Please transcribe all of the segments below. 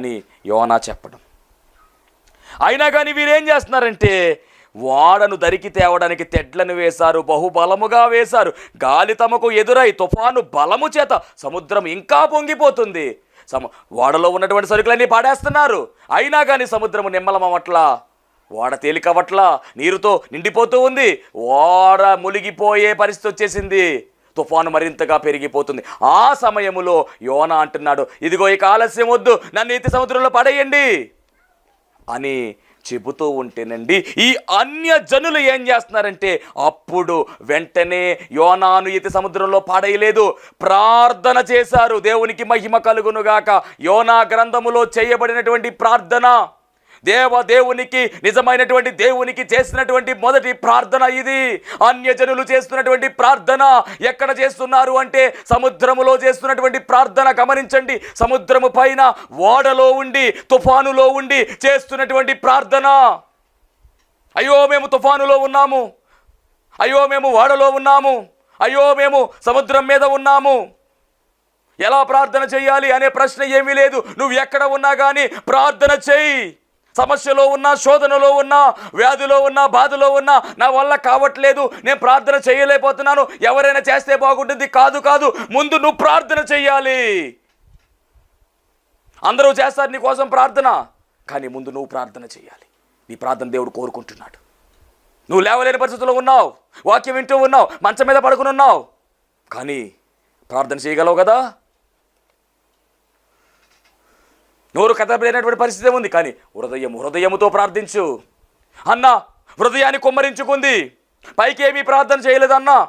అని యోనా చెప్పడం. అయినా కానీ వీరేం చేస్తున్నారంటే వాడను దరికి తేవడానికి తెడ్లను వేశారు బహుబలముగా వేశారు. గాలి తమకు ఎదురై తుఫాను బలము చేత సముద్రం ఇంకా పొంగిపోతుంది. సము వాడలో ఉన్నటువంటి సరుకులన్నీ పాడేస్తున్నారు. అయినా కానీ సముద్రము నిమ్మలమవట్లా ఓడ తేలికవట్లా నీరుతో నిండిపోతూ ఉంది. ఓడ మునిగిపోయే పరిస్థితి వచ్చేసింది. తుఫాను మరింతగా పెరిగిపోతుంది. ఆ సమయములో యోన అంటున్నాడు ఇదిగో ఇక ఆలస్యం వద్దు నన్ను ఇతి సముద్రంలో పడేయండి. అని చెబుతూ ఉంటేనండి ఈ అన్య జనులు ఏం చేస్తున్నారంటే అప్పుడు వెంటనే యోనాను ఇతి సముద్రంలో పాడేయలేదు. ప్రార్థన చేశారు దేవునికి మహిమ కలుగునుగాక. యోనా గ్రంథములో చేయబడినటువంటి ప్రార్థన దేవ దేవునికి నిజమైనటువంటి దేవునికి చేసినటువంటి మొదటి ప్రార్థన ఇది. అన్యజనులు చేస్తున్నటువంటి ప్రార్థన ఎక్కడ చేస్తున్నారు అంటే సముద్రములో చేస్తున్నటువంటి ప్రార్థన గమనించండి. సముద్రము పైన ఓడలో ఉండి తుఫానులో ఉండి చేస్తున్నటువంటి ప్రార్థన. అయ్యో మేము తుఫానులో ఉన్నాము. అయ్యో మేము ఓడలో ఉన్నాము. అయ్యో మేము సముద్రం మీద ఉన్నాము. ఎలా ప్రార్థన చేయాలి అనే ప్రశ్న ఏమీ లేదు. నువ్వు ఎక్కడ ఉన్నా కానీ ప్రార్థన చేయి. సమస్యలో ఉన్నా శోధనలో ఉన్నా వ్యాధిలో ఉన్నా బాధలో ఉన్నా నా వల్ల కావట్లేదు నేను ప్రార్థన చేయలేకపోతున్నాను ఎవరైనా చేస్తే బాగుంటుంది కాదు కాదు ముందు నువ్వు ప్రార్థన చెయ్యాలి. అందరూ చేస్తారు నీ కోసం ప్రార్థన కానీ ముందు నువ్వు ప్రార్థన చేయాలి నీ ప్రార్థన దేవుడు కోరుకుంటున్నాడు. నువ్వు లేవలేని పరిస్థితుల్లో ఉన్నావు వాక్యం వింటూ ఉన్నావు మంచం మీద పడుకుని ఉన్నావు కానీ ప్రార్థన చేయగలవు కదా? నోరు కదపలేనటువంటి పరిస్థితి ఉంది కానీ హృదయం హృదయముతో ప్రార్థించు. అన్న హృదయాన్ని కుమ్మరించుకుంది. పైకి ఏమీ ప్రార్థన చేయలేదన్నా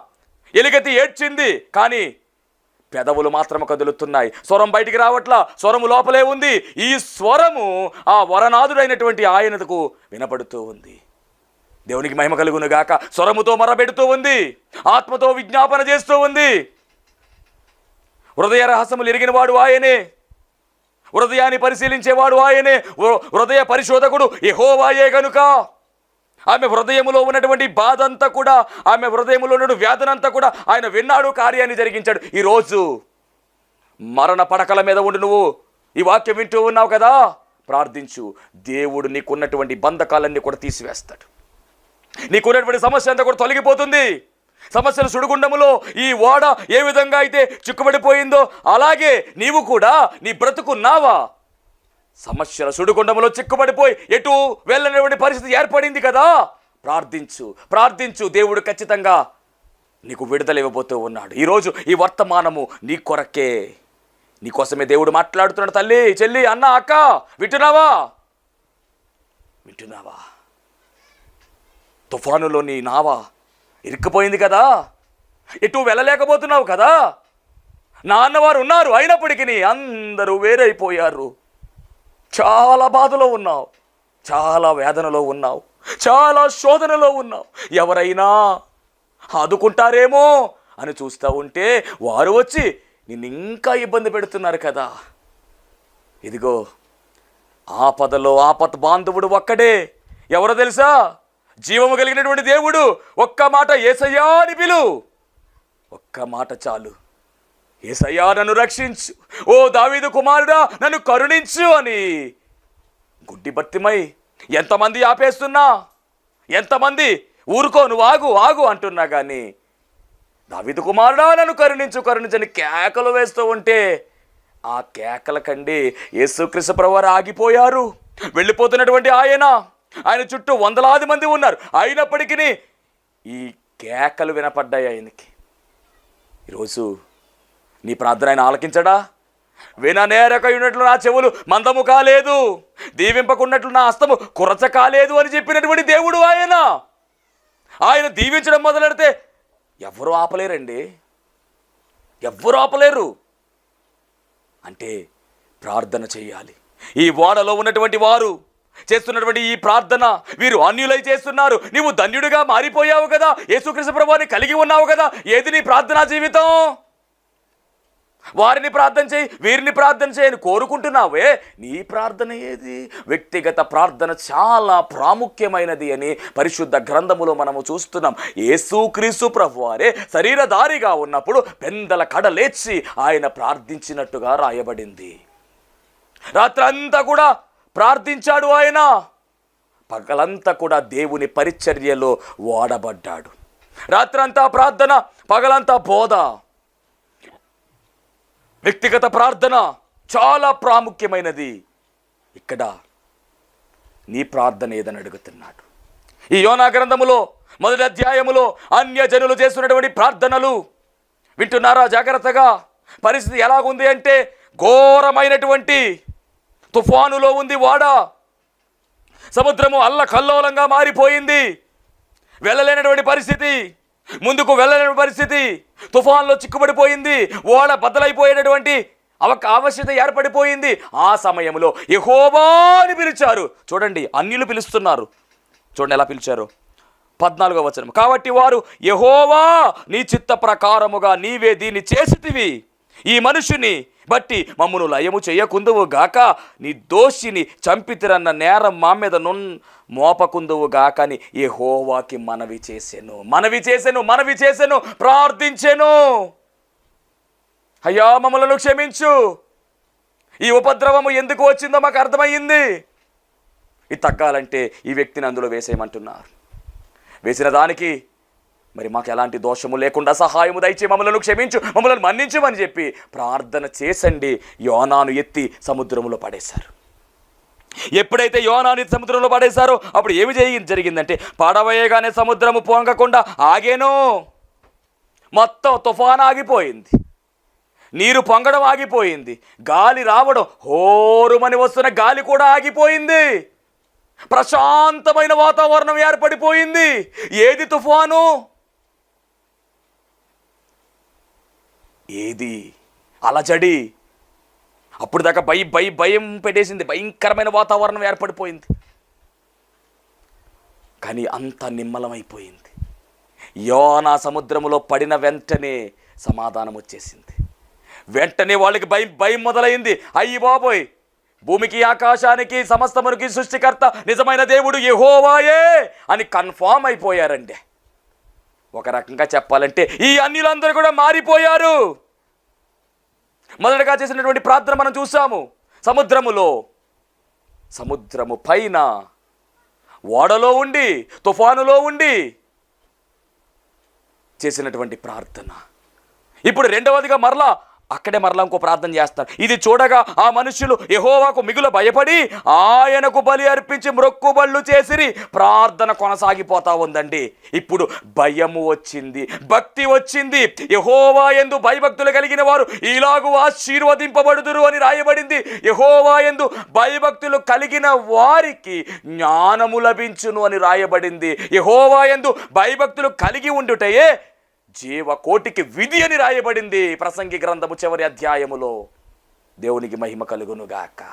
ఎలుగతి ఏడ్చింది కానీ పెదవులు మాత్రం కదులుతున్నాయి. స్వరం బయటికి రావట్లా స్వరము లోపలే ఉంది. ఈ స్వరము ఆ వరనాథుడైనటువంటి ఆయనకు వినపడుతూ ఉంది. దేవునికి మహిమ కలుగును గాక. స్వరముతో మరబెడుతూ ఉంది. ఆత్మతో విజ్ఞాపన చేస్తూ ఉంది. హృదయ రహస్యములు ఎరిగిన వాడు ఆయనే. హృదయాన్ని పరిశీలించేవాడు ఆయనే. హృదయ పరిశోధకుడు ఎహోవాయే గనుక. ఆమె హృదయములో ఉన్నటువంటి బాధ అంతా కూడా ఆమె హృదయములో ఉన్న వ్యాధనంతా కూడా ఆయన విన్నాడు కార్యాన్ని జరిగించాడు. ఈరోజు మరణ పడకల మీద ఉండి నువ్వు. ఈ వాక్యం వింటూ ఉన్నావు కదా? ప్రార్థించు. దేవుడు నీకున్నటువంటి బంధకాలన్నీ కూడా తీసివేస్తాడు. నీకున్నటువంటి సమస్య అంతా కూడా తొలగిపోతుంది. సమస్యల సుడిగుండములో ఈ ఓడ ఏ విధంగా అయితే చిక్కుబడిపోయిందో అలాగే నీవు కూడా నీ బ్రతుకున్నావా సమస్యల సుడిగుండములో చిక్కుబడిపోయి ఎటు వెళ్ళనటువంటి పరిస్థితి ఏర్పడింది కదా. ప్రార్థించు ప్రార్థించు దేవుడు ఖచ్చితంగా నీకు విడుదల ఇవ్వబోతూ ఉన్నాడు. ఈరోజు ఈ వర్తమానము నీ కొరకే. నీకోసమే దేవుడు మాట్లాడుతున్నాడు తల్లి చెల్లి అన్న అక్క వింటున్నావా? వింటున్నావా? తుఫానులో నీ నావా. ఇరుక్కుపోయింది కదా. ఎటు వెళ్ళలేకపోతున్నావు కదా. నాన్నవారు ఉన్నారు అయినప్పటికీ అందరూ వేరైపోయారు. చాలా బాధలో ఉన్నావు చాలా వేదనలో ఉన్నావు చాలా శోధనలో ఉన్నావు. ఎవరైనా ఆదుకుంటారేమో అని చూస్తూ ఉంటే వారు వచ్చి నిన్ను ఇంకా ఇబ్బంది పెడుతున్నారు కదా. ఇదిగో ఆపదలో ఆపద బాంధవుడు ఒక్కడే. ఎవరో తెలుసా? జీవము కలిగినటువంటి దేవుడు ఒక్క మాట ఏసయ్యా అని పిలు. ఒక్క మాట చాలు. ఏసయ్యా నన్ను రక్షించు. ఓ దావీదు కుమారుడా నన్ను కరుణించు అని. గుడ్డి భర్తిమై ఎంతమంది ఆపేస్తున్నా? ఎంతమంది? ఊరుకో నువ్వు ఆగు ఆగు అంటున్నా కానీ దావీదు కుమారుడా నన్ను కరుణించు కరుణించని కేకలు వేస్తూ ఉంటే ఆ కేకల కండి యేసుక్రీస్తు ప్రవారు ఆగిపోయారు. వెళ్ళిపోతున్నటువంటి ఆయన ఆయన చుట్టూ వందలాది మంది ఉన్నారు. అయినప్పటికీ ఈ కేకలు వినపడ్డాయి ఆయనకి. ఈరోజు నీ ప్రార్థన ఆయన ఆలకించడా? విననేరక ఉన్నట్లు నా చెవులు మందము కాలేదు. దీవింపకున్నట్లు నా హస్తము కురచ కాలేదు అని చెప్పినటువంటి దేవుడు ఆయన. ఆయన దీవించడం మొదలెడితే ఎవరు ఆపలేరండి. ఎవ్వరు ఆపలేరు. అంటే ప్రార్థన చేయాలి. ఈ ఓడలో ఉన్నటువంటి వారు చేస్తున్నటువంటి ఈ ప్రార్థన వీరు అన్యులై చేస్తున్నారు. నీవు ధన్యుడిగా మారిపోయావు కదా. యేసుకృష్ణ ప్రభువాన్ని కలిగి ఉన్నావు కదా. ఏది నీ ప్రార్థనా జీవితం? వారిని ప్రార్థన చేయి వీరిని ప్రార్థన చేయని కోరుకుంటున్నావే. నీ ప్రార్థన ఏది? వ్యక్తిగత ప్రార్థన చాలా ప్రాముఖ్యమైనది అని పరిశుద్ధ గ్రంథములో మనము చూస్తున్నాం. యేసుక్రీస్తు ప్రభువారే శరీరధారిగా ఉన్నప్పుడు పెందల కడలేచి ఆయన ప్రార్థించినట్టుగా రాయబడింది. రాత్రంతా కూడా ప్రార్థించాడు ఆయన. పగలంతా కూడా దేవుని పరిచర్యలో వాడబడ్డాడు. రాత్రంతా ప్రార్థన పగలంతా బోధ. వ్యక్తిగత ప్రార్థన చాలా ప్రాముఖ్యమైనది. ఇక్కడ నీ ప్రార్థన ఏదని అడుగుతున్నాడు. ఈ యోనా గ్రంథములో మొదటి అధ్యాయములో అన్య జనులు చేస్తున్నటువంటి ప్రార్థనలు వింటున్నారా జాగ్రత్తగా? పరిస్థితి ఎలాగుంది అంటే ఘోరమైనటువంటి తుఫానులో ఉంది వాడ. సముద్రము అల్ల కల్లోలంగా మారిపోయింది. వెళ్ళలేనటువంటి పరిస్థితి. ముందుకు వెళ్ళలేని పరిస్థితి. తుఫాన్లో చిక్కుబడిపోయింది. ఓడ బద్దలైపోయేటటువంటి అవక ఆవశ్యత ఏర్పడిపోయింది. ఆ సమయంలో యెహోవా అని పిలిచారు. చూడండి అన్యులు పిలుస్తున్నారు. చూడండి ఎలా పిలిచారు. పద్నాలుగో వచనం. కాబట్టి వారు యహోవా నీ చిత్త ప్రకారముగా నీవే దీన్ని చేసితివి. ఈ మనుషుని బట్టి మమ్మను లయము చేయకుందువు గాక నీ దోషిని చంపితిరన్న నేరం మా మీద నున్ మోపకుందువు గాక అని యెహోవాకి మనవి చేసెను. మనవి చేసెను మనవి చేసెను ప్రార్థించెను. అయ్యా మమ్మలను క్షమించు. ఈ ఉపద్రవము ఎందుకు వచ్చిందో మాకు అర్థమయ్యింది. ఇది తగ్గాలంటే ఈ వ్యక్తిని అందులో వేసేయమంటున్నారు. వేసిన దానికి మరి మాకు ఎలాంటి దోషము లేకుండా సహాయము దయచే మమ్మలను క్షమించు మమ్మలను మన్నించమని చెప్పి ప్రార్థన చేసండి. యోనాను ఎత్తి సముద్రంలో పడేశారు. ఎప్పుడైతే యోనాని సముద్రంలో పడేశారో అప్పుడు ఏమి చేయ జరిగిందంటే పడవేయగానే సముద్రము పొంగకుండా ఆగేను. మొత్తం తుఫాన్ ఆగిపోయింది. నీరు పొంగడం ఆగిపోయింది. గాలి రావడం హోరుమని వస్తున్న గాలి కూడా ఆగిపోయింది. ప్రశాంతమైన వాతావరణం ఏర్పడిపోయింది. ఏది తుఫాను? ఏది? అలజడి. అప్పుడు దాకా భయ భయ భయం పెట్టేసింది. భయంకరమైన వాతావరణం ఏర్పడిపోయింది. కానీ అంత నిమ్మలమైపోయింది. యోనా సముద్రములో పడిన వెంటనే సమాధానం వచ్చేసింది. వెంటనే వాళ్ళకి భయం భయం మొదలైంది. అయ్యి బాబోయ్! భూమికి ఆకాశానికి సమస్తమునికి సృష్టికర్త నిజమైన దేవుడు యహోవాయే అని కన్ఫామ్ అయిపోయారండి. ఒక రకంగా చెప్పాలంటే ఈ అన్యులందరూ కూడా మారిపోయారు. మొదటగా చేసినటువంటి ప్రార్థన మనం చూసాము. సముద్రములో సముద్రము పైన ఓడలో ఉండి తుఫానులో ఉండి చేసినటువంటి ప్రార్థన. ఇప్పుడు రెండవదిగా మరలా అక్కడే మరలా ఇంకో ప్రార్థన చేస్తారు ఇది చూడగా ఆ మనుషులు యహోవాకు మిగుల భయపడి ఆయనకు బలి అర్పించి మ్రొక్కుబళ్ళు చేసిరి. ప్రార్థన కొనసాగిపోతా ఉందండి. ఇప్పుడు భయము వచ్చింది భక్తి వచ్చింది. యహోవా ఎందు భయభక్తులు కలిగిన వారు ఇలాగు ఆశీర్వదింపబడుదురు అని రాయబడింది. యహోవా ఎందు భయభక్తులు కలిగిన వారికి జ్ఞానము లభించును అని రాయబడింది. యహోవా ఎందు భయభక్తులు కలిగి ఉండుటయే జీవకోటికి విధి అని రాయబడింది ప్రసంగి గ్రంథము చివరి అధ్యాయములో. దేవునికి మహిమ కలుగునుగాక.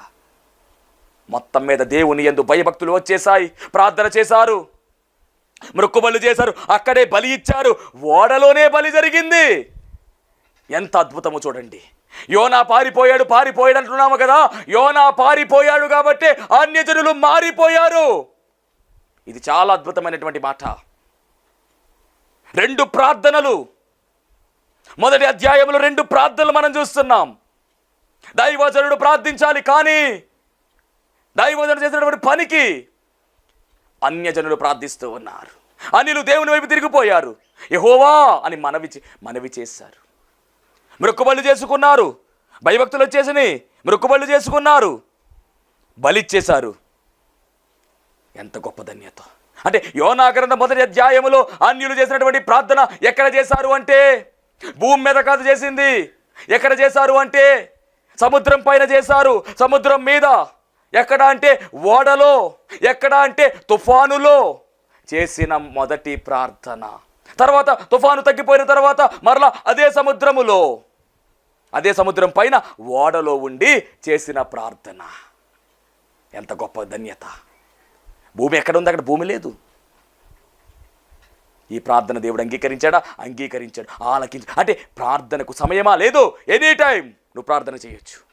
మొత్తం మీద దేవుని ఎందు భయభక్తులు వచ్చేసాయి ప్రార్థన చేశారు. మృక్కుబలు చేశారు. అక్కడే బలి ఇచ్చారు. ఓడలోనే బలి జరిగింది. ఎంత అద్భుతము చూడండి. యోనా పారిపోయాడు పారిపోయాడు అంటున్నాము కదా. యోనా పారిపోయాడు కాబట్టి అన్యజనులు మారిపోయారు. ఇది చాలా అద్భుతమైనటువంటి మాట. రెండు ప్రార్థనలు. మొదటి అధ్యాయంలో రెండు ప్రార్థనలు మనం చూస్తున్నాం. దైవజనుడు ప్రార్థించాలి కానీ దైవజనుడు చేసినటువంటి పనికి అన్యజనులు ప్రార్థిస్తూ ఉన్నారు. అనిలు దేవుని వైపు తిరిగిపోయారు. యహోవా అని మనవి చే- మనవి చేశారు. మృక్కుబళ్ళు చేసుకున్నారు. భయభక్తులు వచ్చేసి మృక్కుబళ్ళు చేసుకున్నారు. బలిచ్చేశారు ఎంత గొప్ప ధన్యత. అంటే యోనాగ్రంథ మొదటి అధ్యాయములో అన్యులు చేసినటువంటి ప్రార్థన ఎక్కడ చేశారు అంటే భూమి మీద కాదు చేసింది. ఎక్కడ చేశారు అంటే సముద్రం పైన చేశారు. సముద్రం మీద. ఎక్కడ అంటే ఓడలో. ఎక్కడ అంటే తుఫానులో చేసిన మొదటి ప్రార్థన. తర్వాత తుఫాను తగ్గిపోయిన తర్వాత మరలా అదే సముద్రములో అదే సముద్రం పైన ఓడలో ఉండి చేసిన ప్రార్థన. ఎంత గొప్ప ధన్యత. భూమి ఎక్కడ ఉంది అక్కడ భూమి లేదు. ఈ ప్రార్థన దేవుడు అంగీకరించాడా? అంగీకరించాడు. ఆలకించ అంటే ప్రార్థనకు సమయమా లేదు ఎనీ టైం నువ్వు ప్రార్థన చేయొచ్చు.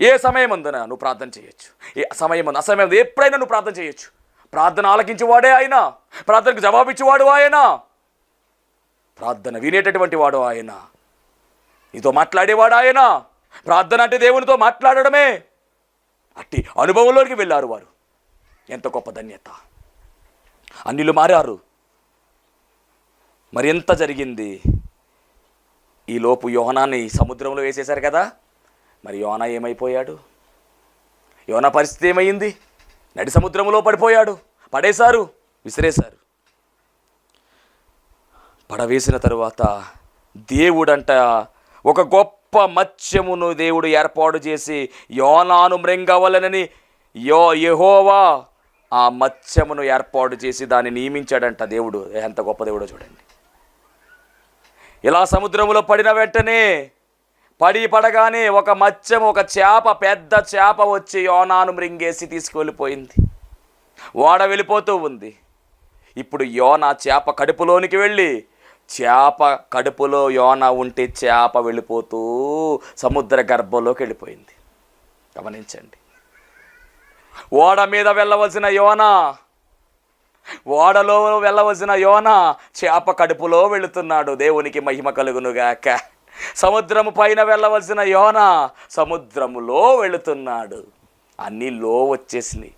ఏ సమయం ఉందన నువ్వు ప్రార్థన చేయొచ్చు. ఏ సమయం ఉంది అసమయం ఎప్పుడైనా నువ్వు ప్రార్థన చేయొచ్చు. ప్రార్థన ఆలకించేవాడే ఆయన. ప్రార్థనకు జవాబిచ్చేవాడు ఆయన. ప్రార్థన వినేటటువంటి వాడు ఆయన. నీతో మాట్లాడేవాడు ఆయన. ప్రార్థన అంటే దేవునితో మాట్లాడడమే. అట్టి అనుభవంలోకి వెళ్ళారు వారు. ఎంత గొప్ప ధన్యత. అన్నిలు మారారు. మరి ఎంత జరిగింది? ఈ లోపు యోహనాన్ని సముద్రంలో వేసేశారు కదా? మరి యోనా ఏమైపోయాడు? యోనా పరిస్థితి ఏమైంది? నడి సముద్రంలో పడిపోయాడు. పడేశారు. విసిరేశారు. పడవేసిన తరువాత దేవుడంట ఒక గొప్ప మత్స్యమును దేవుడు ఏర్పాటు చేసి యోనాను మృంగవలనని యో యహోవా ఆ మత్స్యమును ఏర్పాటు చేసి దాన్ని నియమించాడంట దేవుడు. ఎంత గొప్ప దేవుడో చూడండి. ఇలా సముద్రములో పడిన వెంటనే పడి పడగానే ఒక మత్స్యం ఒక చేప పెద్ద చేప వచ్చి యోనాను మృంగేసి తీసుకువెళ్ళిపోయింది. ఓడ వెళ్ళిపోతూ ఉంది. ఇప్పుడు యోన చేప కడుపులోనికి వెళ్ళి చేప కడుపులో యోన ఉంటే చేప వెళ్ళిపోతూ సముద్ర గర్భంలోకి వెళ్ళిపోయింది. గమనించండి. ఓడ మీద వెళ్ళవలసిన యోన. ఓడలో వెళ్ళవలసిన యోన చేప కడుపులో వెళుతున్నాడు. దేవునికి మహిమ కలుగునుగాక. సముద్రము పైన వెళ్ళవలసిన యోన సముద్రములో వెళుతున్నాడు. అన్నీ లో వచ్చేసినాయి.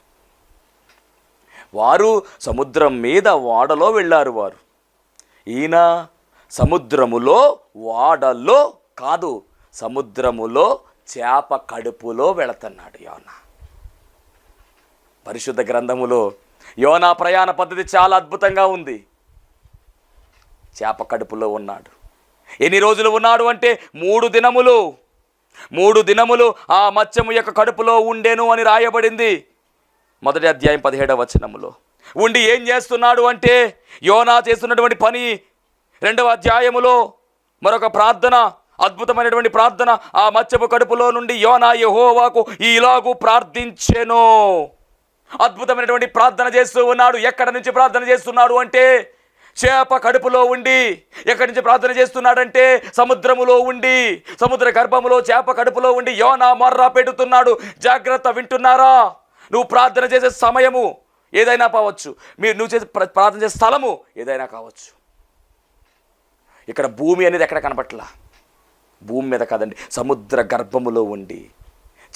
వారు సముద్రం మీద ఓడలో వెళ్ళారు వారు. ఈయన సముద్రములో ఓడలో కాదు సముద్రములో చేప కడుపులో వెళుతున్నాడు యోనా. పరిశుద్ధ గ్రంథములో యోనా ప్రయాణ పద్ధతి చాలా అద్భుతంగా ఉంది. చేప కడుపులో ఉన్నాడు. ఎన్ని రోజులు ఉన్నాడు అంటే మూడు దినములు. మూడు దినములు ఆ మత్స్యము యొక్క కడుపులో ఉండేను అని రాయబడింది. మొదటి అధ్యాయం పదిహేడవ వచనములో. ఉండి ఏం చేస్తున్నాడు అంటే యోనా చేస్తున్నటువంటి పని రెండవ అధ్యాయములో మరొక ప్రార్థన అద్భుతమైనటువంటి ప్రార్థన ఆ మత్స్యపు కడుపులో నుండి యోనా యహోవాకు ఈలాగు ప్రార్థించెను. అద్భుతమైనటువంటి ప్రార్థన చేస్తూ ఉన్నాడు. ఎక్కడ నుంచి ప్రార్థన చేస్తున్నాడు అంటే చేప కడుపులో ఉండి ఎక్కడి నుంచి ప్రార్థన చేస్తున్నాడంటే సముద్రములో ఉండి సముద్ర గర్భములో చేప కడుపులో ఉండి యోనా మొర్ర పెడుతున్నాడు. జాగ్రత్త వింటున్నారా? నువ్వు ప్రార్థన చేసే సమయము ఏదైనా కావచ్చు. మీరు నువ్వు చేసే ప్ర- ప్రార్థన చేసే స్థలము ఏదైనా కావచ్చు. ఇక్కడ భూమి అనేది ఎక్కడ కనపట్లా? భూమి మీద కాదండి సముద్ర గర్భములో ఉండి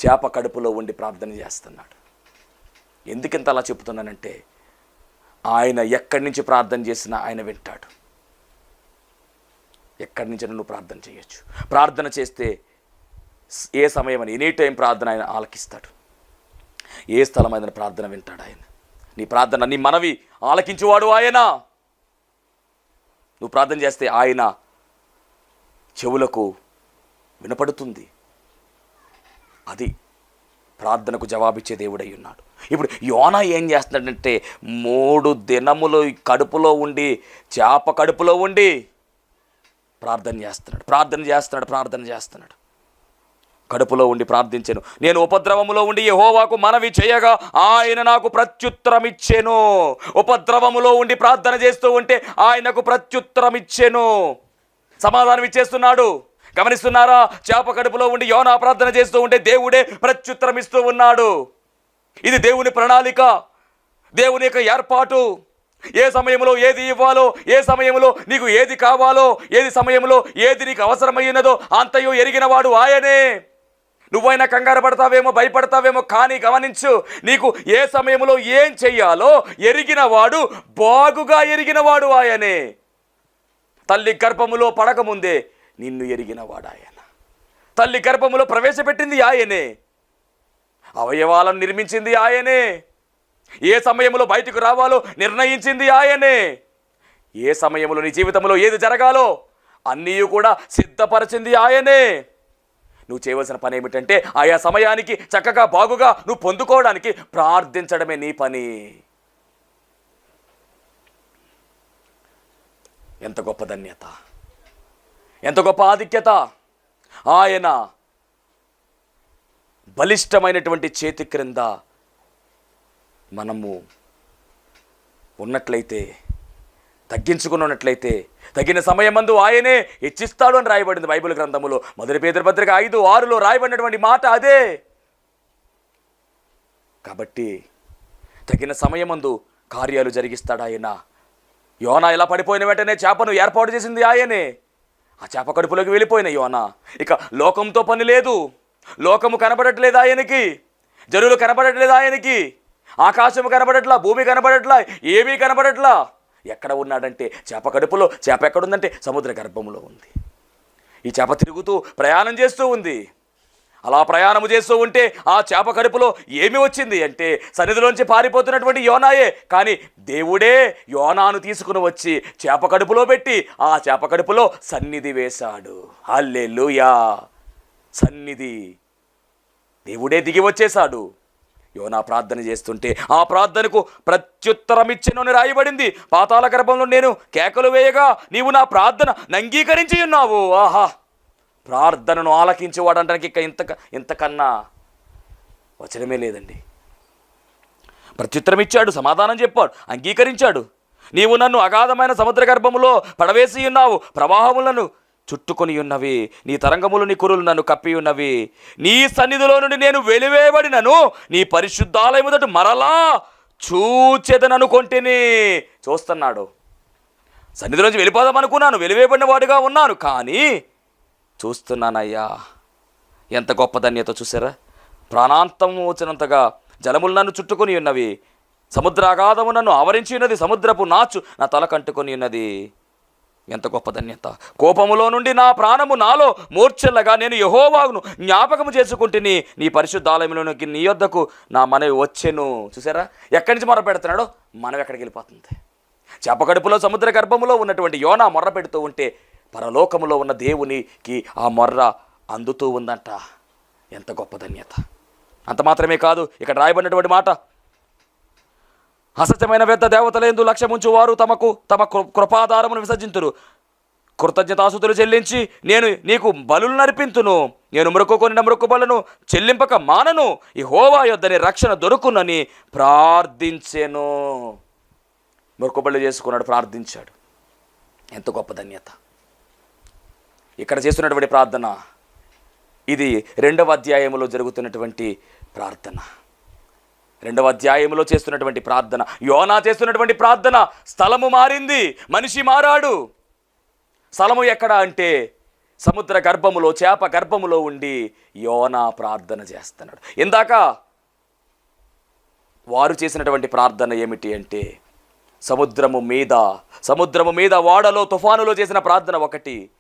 చేప కడుపులో ఉండి ప్రార్థన చేస్తున్నాడు. ఎందుకింత అలా చెప్తున్నానంటే ఆయన ఎక్కడి నుంచి ప్రార్థన చేసినా ఆయన వింటాడు. ఎక్కడి నుంచి నువ్వు ప్రార్థన చేయొచ్చు? ప్రార్థన చేస్తే ఏ సమయం అని ఎనీ టైం ప్రార్థన ఆయన ఆలకిస్తాడు. ఏ స్థలమైన ప్రార్థన వింటాడు ఆయన. నీ ప్రార్థన నీ మనవి ఆలకించువాడు ఆయన. నువ్వు ప్రార్థన చేస్తే ఆయన చెవులకు వినపడుతుంది. అది ప్రార్థనకు జవాబిచ్చే దేవుడై ఉన్నాడు. ఇప్పుడు యోన ఏం చేస్తున్నాడంటే మూడు దినములు కడుపులో ఉండి చేప కడుపులో ఉండి ప్రార్థన చేస్తున్నాడు. ప్రార్థన చేస్తున్నాడు ప్రార్థన చేస్తున్నాడు. కడుపులో ఉండి ప్రార్థించాను. నేను ఉపద్రవములో ఉండి యహోవాకు మనవి చేయగా ఆయన నాకు ప్రత్యుత్తరం ఇచ్చాను. ఉపద్రవములో ఉండి ప్రార్థన చేస్తూ ఉంటే ఆయనకు ప్రత్యుత్తరం ఇచ్చాను. సమాధానం ఇచ్చేస్తున్నాడు. గమనిస్తున్నారా? చేప కడుపులో ఉండి యోనా ప్రార్థన చేస్తూ ఉంటే దేవుడే ప్రత్యుత్తరం ఇస్తూ ఉన్నాడు. ఇది దేవుని ప్రణాళిక. దేవుని యొక్క ఏర్పాటు. ఏ సమయంలో ఏది ఇవ్వాలో ఏ సమయంలో నీకు ఏది కావాలో ఏది సమయంలో ఏది నీకు అవసరమైనదో అంతయో ఎరిగినవాడు ఆయనే. నువ్వైనా కంగారు పడతావేమో భయపడతావేమో కానీ గమనించు నీకు ఏ సమయంలో ఏం చెయ్యాలో ఎరిగినవాడు బాగుగా ఎరిగినవాడు ఆయనే. తల్లి గర్భములో పడకముందే నిన్ను ఎరిగినవాడు ఆయన. తల్లి గర్భములో ప్రవేశపెట్టింది ఆయనే. అవయవాలను నిర్మించింది ఆయనే. ఏ సమయంలో బయటకు రావాలో నిర్ణయించింది ఆయనే. ఏ సమయంలో నీ జీవితంలో ఏది జరగాలో అన్నీ కూడా సిద్ధపరిచింది ఆయనే. నువ్వు చేయవలసిన పని ఏమిటంటే ఆయా సమయానికి చక్కగా బాగుగా నువ్వు పొందుకోవడానికి ప్రార్థించడమే నీ పని. ఎంత గొప్ప ధన్యత. ఎంత గొప్ప ఆధిక్యత. ఆయన బలిష్టమైనటువంటి చేతి క్రింద మనము ఉన్నట్లయితే తగ్గించుకుని ఉన్నట్లయితే తగిన సమయమందు ఆయనే హెచ్చిస్తాడు అని రాయబడింది బైబిల్ గ్రంథములో. మొదటి పేదపత్రిక ఐదు ఆరులో రాయబడినటువంటి మాట అదే. కాబట్టి తగిన సమయమందు కార్యాలు జరిగిస్తాడు ఆయన. యోనా ఇలా పడిపోయిన వెంటనే చేపను ఏర్పాటు చేసింది ఆయనే. ఆ చేప కడుపులోకి వెళ్ళిపోయిన యోన. ఇక లోకంతో పని లేదు. లోకము కనబడట్లేదు ఆయనకి జనులు కనబడట్లేదు ఆయనకి ఆకాశము కనబడట్లా భూమి కనబడట్లా ఏమీ కనబడట్లా ఎక్కడ ఉన్నాడంటే చేప కడుపులో చేప ఎక్కడుందంటే సముద్ర గర్భంలో ఉంది. ఈ చేప తిరుగుతూ ప్రయాణం చేస్తూ ఉంది. అలా ప్రయాణము చేస్తూ ఉంటే ఆ చేప కడుపులో ఏమి వచ్చింది అంటే సన్నిధిలోంచి పారిపోతున్నటువంటి యోనాయే. కానీ దేవుడే యోనాను తీసుకుని వచ్చి చేప కడుపులో పెట్టి ఆ చేప కడుపులో సన్నిధి వేశాడు. అల్లెలుయా సన్నిధి. దేవుడే దిగి వచ్చేశాడు. యోనా ప్రార్థన చేస్తుంటే ఆ ప్రార్థనకు ప్రత్యుత్తరం ఇచ్చెను రాయబడింది. పాతాల గర్భంలో నేను కేకలు వేయగా నీవు నా ప్రార్థన నంగీకరించి ఉన్నావు. ఆహా! ప్రార్థనను ఆలకించేవాడు అంటానికి ఇక ఇంత ఇంతకన్నా వచనమే లేదండి. ప్రత్యుత్తరం ఇచ్చాడు సమాధానం చెప్పాడు అంగీకరించాడు. నీవు నన్ను అగాధమైన సముద్ర గర్భములో పడవేసి ఉన్నావు ప్రవాహములను చుట్టుకొని ఉన్నవి. నీ తరంగములు నీ కురులు నన్ను కప్పి ఉన్నవి. నీ సన్నిధిలో నుండి నేను వెలివేయబడినను. నీ పరిశుద్ధాలయం మొదట మరలా చూచెదననుకొంటిని చూస్తున్నాడు. సన్నిధిలోంచి వెళ్ళిపోదాం అనుకున్నాను. వెలివేయబడిన వాడిగా ఉన్నాను. కానీ చూస్తున్నానయ్యా. ఎంత గొప్ప ధన్యత చూసారా? ప్రాణాంతము వచ్చినంతగా జలములు నన్ను చుట్టుకొని ఉన్నవి. సముద్ర అగాధము నన్ను ఆవరించి ఉన్నది. సముద్రపు నాచు నా తల కంటుకొని ఉన్నది. ఎంత గొప్ప ధన్యత. కోపములో నుండి నా ప్రాణము నాలో మూర్ఛల్లగా నేను యహోవాగును జ్ఞాపకము చేసుకుంటుని నీ పరిశుద్ధాలయంలోనికి నీ యొద్దకు నా మనవి వచ్చెను. చూసారా? ఎక్కడి నుంచి మొర పెడుతున్నాడో? మనం ఎక్కడికి వెళ్ళిపోతుంది. చేప సముద్ర గర్భములో ఉన్నటువంటి యోనా మొర్ర పెడుతూ ఉంటే పరలోకములో ఉన్న దేవునికి ఆ మొర్ర అందుతూ ఉందంట. ఎంత గొప్ప ధన్యత. అంత మాత్రమే కాదు ఇక్కడ రాయబడినటువంటి మాట అసత్యమైన వ్యర్థ దేవతలేందు లక్ష్యముంచు వారు తమకు తమ కృపాధారమును విసర్జింతురు. కృతజ్ఞతాసుతులు చెల్లించి నేను నీకు బలులు నరిపింతును నేను మృక్కుకొని మృక్కుబలను చెల్లింపక మానను. ఈ హోవా యొద్దని రక్షణ దొరుకునని ప్రార్థించెను. మృక్కుబళ్ళు చేసుకున్నాడు ప్రార్థించాడు. ఎంత గొప్ప ధన్యత. ఇక్కడ చేస్తున్నటువంటి ప్రార్థన ఇది రెండవ అధ్యాయంలో జరుగుతున్నటువంటి ప్రార్థన. రెండవ అధ్యాయంలో చేస్తున్నటువంటి ప్రార్థన. యోనా చేస్తున్నటువంటి ప్రార్థన. స్థలము మారింది. మనిషి మారాడు. స్థలము ఎక్కడ అంటే సముద్ర గర్భములో చేప గర్భములో ఉండి యోనా ప్రార్థన చేస్తున్నాడు. ఇందాక వారు చేసినటువంటి ప్రార్థన ఏమిటి అంటే సముద్రము మీద సముద్రము మీద వాడలో తుఫానులో చేసిన ప్రార్థన ఒకటి.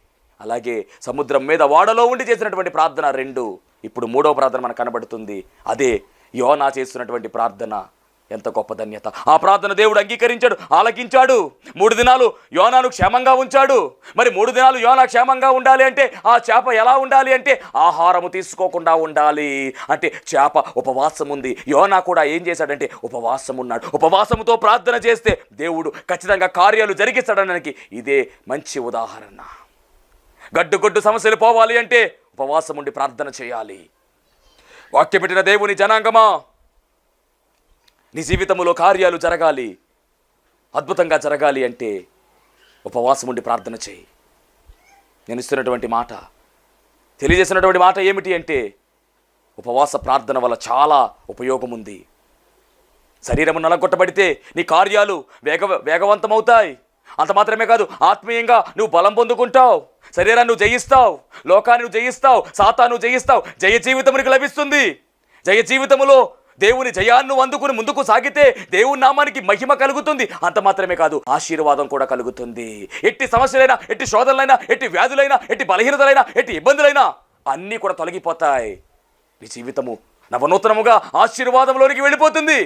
అలాగే సముద్రం మీద వాడలో ఉండి చేసినటువంటి ప్రార్థన రెండు. ఇప్పుడు మూడవ ప్రార్థన మనకు కనబడుతుంది. అదే యోనా చేస్తున్నటువంటి ప్రార్థన ఎంత గొప్ప ధన్యత. ఆ ప్రార్థన దేవుడు అంగీకరించాడు ఆలకించాడు. మూడు దినాలు యోనాను క్షేమంగా ఉంచాడు. మరి మూడు దినాలు యోనా క్షేమంగా ఉండాలి అంటే ఆ చేప ఎలా ఉండాలి అంటే ఆహారము తీసుకోకుండా ఉండాలి. అంటే చేప ఉపవాసం ఉంది. యోనా కూడా ఏం చేశాడంటే ఉపవాసం ఉన్నాడు ఉపవాసముతో ప్రార్థన చేస్తే దేవుడు ఖచ్చితంగా కార్యాలు జరిగిస్తాడనడానికి ఇదే మంచి ఉదాహరణ. గడ్డుగొడ్డు సమస్యలు పోవాలి అంటే ఉపవాసం ఉండి ప్రార్థన చేయాలి. వాక్య పెట్టిన దేవుని జనాంగమా? నీ జీవితంలో కార్యాలు జరగాలి. అద్భుతంగా జరగాలి అంటే ఉపవాసం ఉండి ప్రార్థన చేయి. నేను ఇస్తున్నటువంటి మాట తెలియజేసినటువంటి మాట ఏమిటి అంటే ఉపవాస ప్రార్థన వల్ల చాలా ఉపయోగం ఉంది. శరీరము నలగొట్టబడితే నీ కార్యాలు వేగ వేగవంతమవుతాయి. అంత మాత్రమే కాదు ఆత్మీయంగా నువ్వు బలం పొందుకుంటావు. శరీరాన్ని నువ్వు జయిస్తావు లోకాన్ని నువ్వు జయిస్తావు సాతాను నువ్వు జయిస్తావు. జయ జీవితం నీకు లభిస్తుంది. జయ జీవితములో దేవుని జయాన్ని అందుకుని ముందుకు సాగితే దేవుని నామానికి మహిమ కలుగుతుంది. అంత మాత్రమే కాదు ఆశీర్వాదం కూడా కలుగుతుంది. ఎట్టి సమస్యలైనా ఎట్టి శోధనలైనా ఎట్టి వ్యాధులైనా ఎట్టి బలహీనతలైనా ఎట్టి ఇబ్బందులైనా అన్నీ కూడా తొలగిపోతాయి. నీ జీవితము నవనూతనముగా ఆశీర్వాదంలోనికి వెళ్ళిపోతుంది.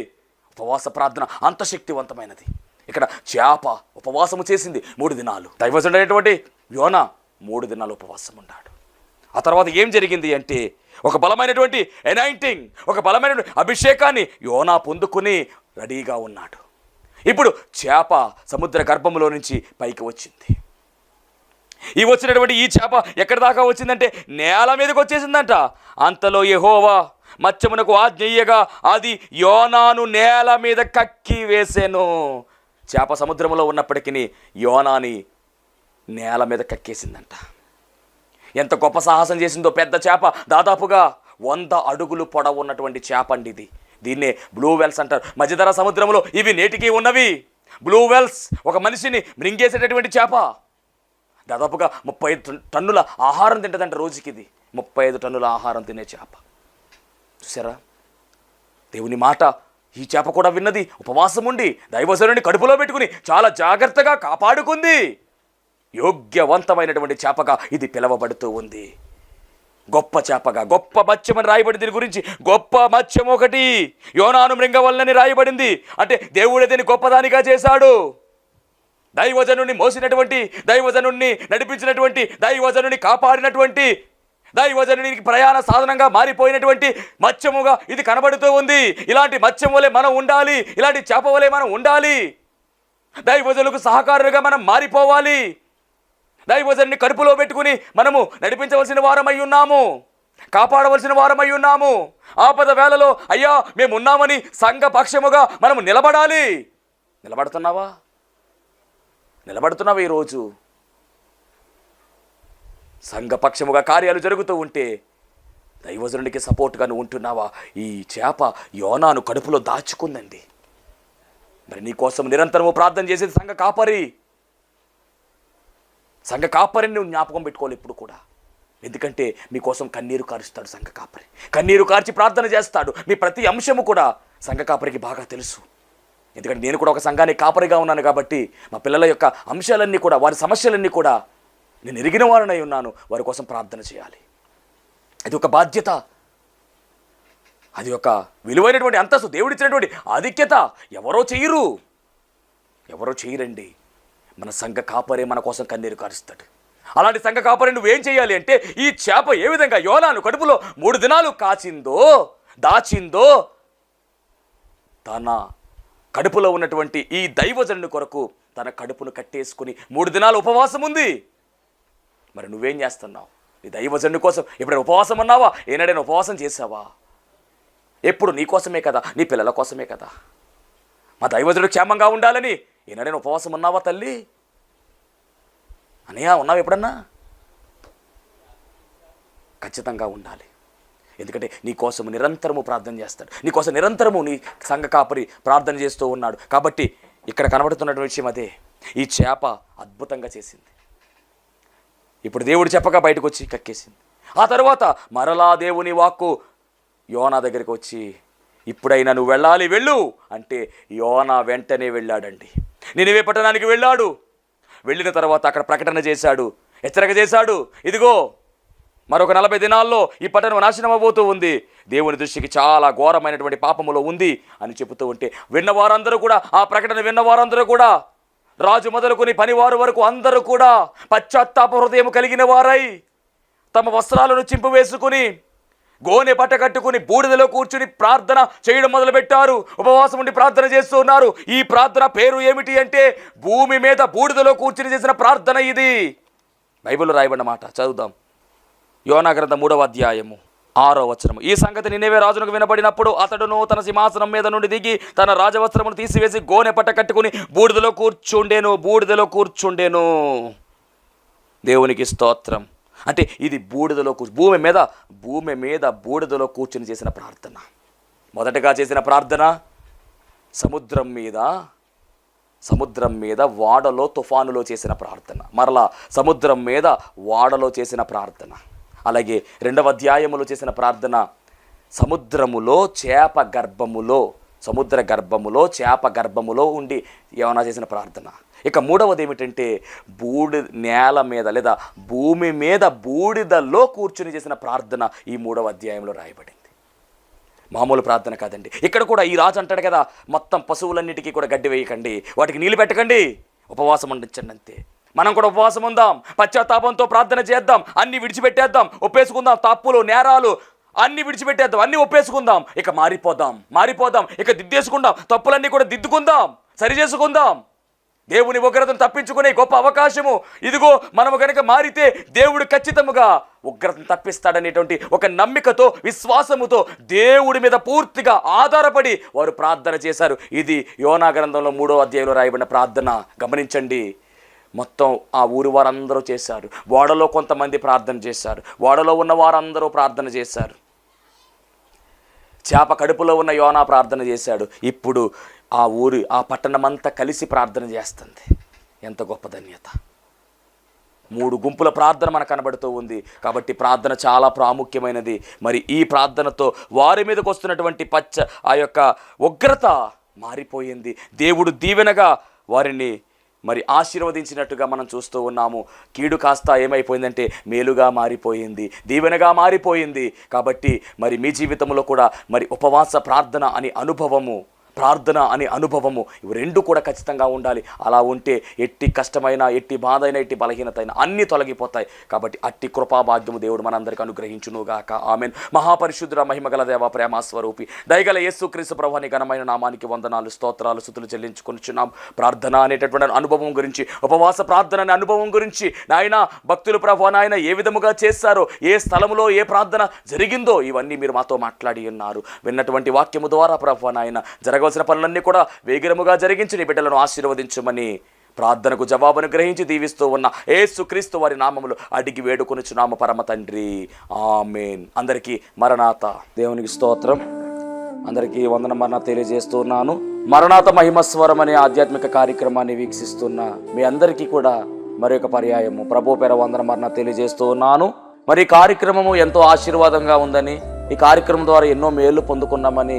ఉపవాస ప్రార్థన అంత శక్తివంతమైనది ఇక్కడ చేప ఉపవాసము చేసింది మూడు దినాలు. దైవజుడైనటువంటి యోన మూడు దినాలు ఉపవాసం ఉన్నాడు. ఆ తర్వాత ఏం జరిగింది అంటే ఒక బలమైనటువంటి ఎనైంటింగ్ ఒక బలమైన అభిషేకాన్ని యోనా పొందుకుని రెడీగా ఉన్నాడు. ఇప్పుడు చేప సముద్ర గర్భంలో నుంచి పైకి వచ్చింది. ఈ వచ్చినటువంటి ఈ చేప ఎక్కడి దాకా వచ్చిందంటే నేల మీదకి వచ్చేసిందంట. అంతలో యెహోవా మత్స్యమునకు ఆజ్ఞయ్యగా అది యోనాను నేల మీద కక్కి వేసెను. చేప సముద్రంలో ఉన్నప్పటికీ యోనాని నేల మీద కక్కేసిందంట. ఎంత గొప్ప సాహసం చేసిందో పెద్ద చేప. దాదాపుగా వంద అడుగులు పొడవు ఉన్నటువంటి చేప అండి ఇది. దీన్నే బ్లూ వెల్స్ అంటారు. మధ్యధర సముద్రంలో ఇవి నేటికి ఉన్నవి. బ్లూ వెల్స్ ఒక మనిషిని మృంగేసేటటువంటి చేప. దాదాపుగా ముప్పై ఐదు టన్- టన్నుల ఆహారం తింటదంట రోజుకి ఇది ముప్పై ఐదు టన్నుల ఆహారం తినే చేప. చూసారా దేవుని మాట ఈ చేప కూడా విన్నది. ఉపవాసం ఉండి దైవజనుని కడుపులో పెట్టుకుని చాలా జాగ్రత్తగా కాపాడుకుంది. యోగ్యవంతమైనటువంటి చేపగా ఇది పిలవబడుతూ ఉంది. గొప్ప చేపగా గొప్ప మత్స్యం అని రాయబడింది. దీని గురించి గొప్ప మత్స్యం ఒకటి. యోనాను మృంగవల్లని రాయబడింది. అంటే దేవుడే దీన్ని గొప్పదానిగా చేశాడు. దైవజనుని మోసినటువంటి దైవజనుణ్ణి నడిపించినటువంటి దైవజనుని కాపాడినటువంటి దైవజనునికి ప్రయాణ సాధనంగా మారిపోయినటువంటి మత్స్యముగా ఇది కనబడుతూ ఉంది. ఇలాంటి మత్స్యం వలె మనం ఉండాలి. ఇలాంటి చేప వలె మనం ఉండాలి. దైవజనులకు సహకారులుగా మనం మారిపోవాలి. దైవజన్ని కడుపులో పెట్టుకుని మనము నడిపించవలసిన వారమై ఉన్నాము. కాపాడవలసిన వారమై ఉన్నాము. ఆపద వేళలో అయ్యా మేము ఉన్నామని సంఘ పక్షముగా మనము నిలబడాలి. నిలబడుతున్నావా? నిలబడుతున్నావా ఈరోజు? సంఘపక్షముగా కార్యాలు జరుగుతూ ఉంటే దైవజనుడికి సపోర్ట్గా నువ్వు ఉంటున్నావా? ఈ చేప యోనాను కడుపులో దాచుకుందండి. మరి నీకోసం నిరంతరము ప్రార్థన చేసేది సంఘ కాపరి. సంఘ కాపరిని నువ్వు జ్ఞాపకం పెట్టుకోవాలి ఇప్పుడు కూడా. ఎందుకంటే మీకోసం కన్నీరు కారుస్తాడు సంఘ కాపరి. కన్నీరు కార్చి ప్రార్థన చేస్తాడు. మీ ప్రతి అంశము కూడా సంఘ కాపరికి బాగా తెలుసు. ఎందుకంటే నేను కూడా ఒక సంఘానికి కాపరిగా ఉన్నాను కాబట్టి మా పిల్లల యొక్క అంశాలన్నీ కూడా వారి సమస్యలన్నీ కూడా నేను ఎరిగిన వారినై ఉన్నాను. వారి కోసం ప్రార్థన చేయాలి. అది ఒక బాధ్యత. అది ఒక విలువైనటువంటి అంతస్తు దేవుడిచ్చినటువంటి ఆధిక్యత. ఎవరో చేయరు. ఎవరో చేయరండి. మన సంఘ కాపరే మన కోసం కన్నీరు కారుస్తాడు. అలాంటి సంఘ కాపరే నువ్వేం చేయాలి అంటే ఈ చేప ఏ విధంగా యోనాను కడుపులో మూడు దినాలు కాచిందో దాచిందో తన కడుపులో ఉన్నటువంటి ఈ దైవజనుని కొరకు తన కడుపును కట్టేసుకుని మూడు దినాలు ఉపవాసం ఉంది మరి నువ్వేం చేస్తున్నావు? నీ దైవజన్ను కోసం ఎప్పుడైనా ఉపవాసం ఉన్నావా? ఏనాడైనా ఉపవాసం చేసావా ఎప్పుడు నీ కోసమే కదా? నీ పిల్లల కోసమే కదా? మా దైవజనుడు క్షేమంగా ఉండాలని ఏనాడైనా ఉపవాసం ఉన్నావా తల్లి? అనయా ఉన్నావు ఎప్పుడన్నా? ఖచ్చితంగా ఉండాలి. ఎందుకంటే నీ కోసము నిరంతరము ప్రార్థన చేస్తాడు. నీ కోసం నిరంతరము నీ సంఘ కాపరి ప్రార్థన చేస్తూ ఉన్నాడు. కాబట్టి ఇక్కడ కనబడుతున్నటువంటి విషయం అదే. ఈ చేప అద్భుతంగా చేసింది. ఇప్పుడు దేవుడు చెప్పగా బయటకు వచ్చి కక్కేసింది. ఆ తర్వాత మరలా దేవుని వాక్కు యోనా దగ్గరికి వచ్చి ఇప్పుడైనా నువ్వు వెళ్ళాలి వెళ్ళు అంటే యోనా వెంటనే వెళ్ళాడండి. నినివే పట్టణానికి వెళ్ళాడు. వెళ్ళిన తర్వాత అక్కడ ప్రకటన చేశాడు. హెచ్చరిక చేశాడు. ఇదిగో మరొక నలభై దినాల్లో ఈ పట్టణం నాశనం అవబోతూ ఉంది. దేవుని దృష్టికి చాలా ఘోరమైనటువంటి పాపములో ఉంది అని చెబుతూ ఉంటే విన్న వారందరూ కూడా ఆ ప్రకటన విన్న వారందరూ కూడా రాజు మొదలుకొని పనివారు వరకు అందరూ కూడా పశ్చాత్తాప హృదయం కలిగిన వారై తమ వస్త్రాలను చింపివేసుకుని గోనె పట్ట కట్టుకుని బూడిదలో కూర్చుని ప్రార్థన చేయడం మొదలుపెట్టారు. ఉపవాసం ఉండి ప్రార్థన చేస్తూ ఉన్నారు. ఈ ప్రార్థన పేరు ఏమిటి అంటే భూమి మీద బూడిదలో కూర్చుని చేసిన ప్రార్థన ఇది. బైబిల్ రాయబడిన మాట. చదువుదాం. యోనా గ్రంథం మూడవ అధ్యాయము. ఆరో వచనము. ఈ సంగతి నినేవే రాజునకు వినబడినప్పుడు అతడును తన సింహాసనం మీద నుండి దిగి తన రాజవస్త్రమును తీసివేసి గోనె పట్ట కట్టుకుని బూడిదలో కూర్చుండేను బూడిదలో కూర్చుండేను. దేవునికి స్తోత్రం. అంటే ఇది బూడిదలో కూర్చు భూమి మీద భూమి మీద బూడిదలో కూర్చుని చేసిన ప్రార్థన. మొదటగా చేసిన ప్రార్థన సముద్రం మీద సముద్రం మీద వాడలో తుఫానులో చేసిన ప్రార్థన. మరలా సముద్రం మీద వాడలో చేసిన ప్రార్థన. అలాగే రెండవ అధ్యాయములో చేసిన ప్రార్థన సముద్రములో చేప గర్భములో సముద్ర గర్భములో చేప గర్భములో ఉండి ఏమైనా చేసిన ప్రార్థన. ఇక మూడవది ఏమిటంటే బూడి నేల మీద లేదా భూమి మీద బూడిదలో కూర్చుని చేసిన ప్రార్థన ఈ మూడవ అధ్యాయంలో రాయబడింది. మామూలు ప్రార్థన కాదండి. ఇక్కడ కూడా ఈ రాజు అంటాడు కదా మొత్తం పశువులన్నిటికీ కూడా గడ్డి వేయకండి వాటికి నీళ్ళు పెట్టకండి ఉపవాసం ఉండించండి అంతే మనం కూడా ఉపవాసం ఉందాం పశ్చాత్తాపంతో ప్రార్థన చేద్దాం అన్ని విడిచిపెట్టేద్దాం ఒప్పేసుకుందాం తప్పులు నేరాలు అన్ని విడిచిపెట్టేద్దాం అన్ని ఒప్పేసుకుందాం. ఇక మారిపోదాం మారిపోదాం ఇక దిద్దేసుకుందాం తప్పులన్నీ కూడా దిద్దుకుందాం సరి చేసుకుందాం. దేవుని ఉగ్రతను తప్పించుకునే గొప్ప అవకాశము. ఇదిగో మనము కనుక మారితే దేవుడు ఖచ్చితముగా ఉగ్రతను తప్పిస్తాడనేటువంటి ఒక నమ్మికతో విశ్వాసముతో దేవుడి మీద పూర్తిగా ఆధారపడి వారు ప్రార్థన చేశారు. ఇది యోనా గ్రంథంలో మూడో అధ్యాయంలో రాయబడిన ప్రార్థన. గమనించండి. మొత్తం ఆ ఊరి వారందరూ చేశారు. ఓడలో కొంతమంది ప్రార్థన చేశారు. ఓడలో ఉన్న వారందరూ ప్రార్థన చేశారు. చేప కడుపులో ఉన్న యోనా ప్రార్థన చేశాడు. ఇప్పుడు ఆ ఊరి ఆ పట్టణమంతా కలిసి ప్రార్థన చేస్తుంది. ఎంత గొప్ప ధన్యత. మూడు గుంపుల ప్రార్థన మనకు కనబడుతూ ఉంది. కాబట్టి ప్రార్థన చాలా ప్రాముఖ్యమైనది. మరి ఈ ప్రార్థనతో వారి మీదకు వస్తున్నటువంటి పచ్చ ఆ యొక్క ఉగ్రత మారిపోయింది. దేవుడు దీవెనగా వారిని మరి ఆశీర్వదించినట్టుగా మనం చూస్తూ ఉన్నాము. కీడు కాస్త ఏమైపోయిందంటే మేలుగా మారిపోయింది దీవెనగా మారిపోయింది. కాబట్టి మరి మీ జీవితంలో కూడా మరి ఉపవాస ప్రార్థన అని అనుభవము ప్రార్థన అనే అనుభవము. ఇవి రెండు కూడా ఖచ్చితంగా ఉండాలి. అలా ఉంటే ఎట్టి కష్టమైన ఎట్టి బాధ అయినా ఎట్టి బలహీనత అయినా అన్నీ తొలగిపోతాయి. కాబట్టి అట్టి కృపాభాగ్యము దేవుడు మనందరికీ అనుగ్రహించునుగాక. ఆమెన్. మహాపరిశుద్ధుర మహిమగల దేవ ప్రేమ స్వరూపి దయగల యేసు క్రీస్తు ప్రభుని ఘనమైన నామానికి వందనాలు స్తోత్రాలు స్థుతులు చెల్లించుకొనిచున్నాం. ప్రార్థన అనేటటువంటి అనుభవం గురించి ఉపవాస ప్రార్థన అనే అనుభవం గురించి నాయన భక్తులు ప్రభు నాయన ఏ విధముగా చేశారో ఏ స్థలములో ఏ ప్రార్థన జరిగిందో ఇవన్నీ మీరు మాతో మాట్లాడి ఉన్నారు. విన్నటువంటి వాక్యము ద్వారా ప్రభు నాయన జరగ జరగవలసిన పనులన్నీ కూడా వేగిరముగా జరిగించి నీ బిడ్డలను ఆశీర్వదించమని ప్రార్థనకు జవాబును గ్రహించి దీవిస్తూ ఉన్న ఏసుక్రీస్తు వారి నామములు అడిగి వేడుకొనుచున్నాము పరమ తండ్రి. ఆమెన్. అందరికీ మరణాత. దేవునికి స్తోత్రం. అందరికీ వందన మరణ తెలియజేస్తున్నాను. మరణాత మహిమస్వరం అనే ఆధ్యాత్మిక కార్యక్రమాన్ని వీక్షిస్తున్న మీ అందరికీ కూడా మరొక పర్యాయము. ప్రభు పేర వందన మరణ తెలియజేస్తూ ఉన్నాను మరి ఈ కార్యక్రమము ఎంతో ఆశీర్వాదంగా ఉందని ఈ కార్యక్రమం ద్వారా ఎన్నో మేలు పొందుకున్నామని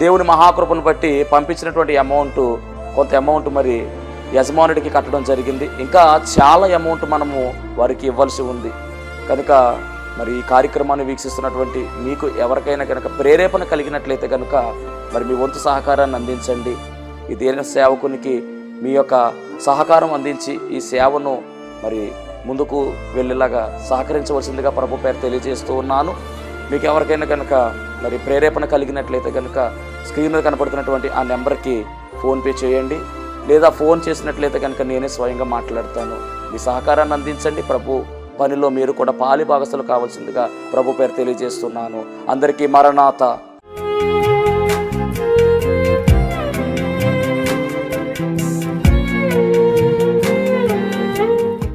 దేవుని మహాకృపను బట్టి పంపించినటువంటి అమౌంట్ కొంత అమౌంట్ మరి యజమానుడికి కట్టడం జరిగింది. ఇంకా చాలా అమౌంట్ మనము వారికి ఇవ్వాల్సి ఉంది. కనుక మరి ఈ కార్యక్రమాన్ని వీక్షిస్తున్నటువంటి మీకు ఎవరికైనా కనుక ప్రేరేపణ కలిగినట్లయితే కనుక మరి మీ వంతు సహకారాన్ని అందించండి. ఈ దీన సేవకునికి మీ యొక్క సహకారం అందించి ఈ సేవను మరి ముందుకు వెళ్ళేలాగా సహకరించవలసిందిగా ప్రభు పేరు తెలియజేస్తూ ఉన్నాను. మీకు ఎవరికైనా కనుక మరి ప్రేరేపణ కలిగినట్లయితే కనుక స్క్రీన్ మీద కనపడుతున్నటువంటి ఆ నెంబర్కి ఫోన్పే చేయండి. లేదా ఫోన్ చేసినట్లయితే కనుక నేనే స్వయంగా మాట్లాడతాను. మీ సహకారాన్ని అందించండి. ప్రభు పనిలో మీరు కూడా పాలి భాగస్తులు కావాల్సిందిగా ప్రభు పేరు తెలియజేస్తున్నాను. అందరికీ మరణాత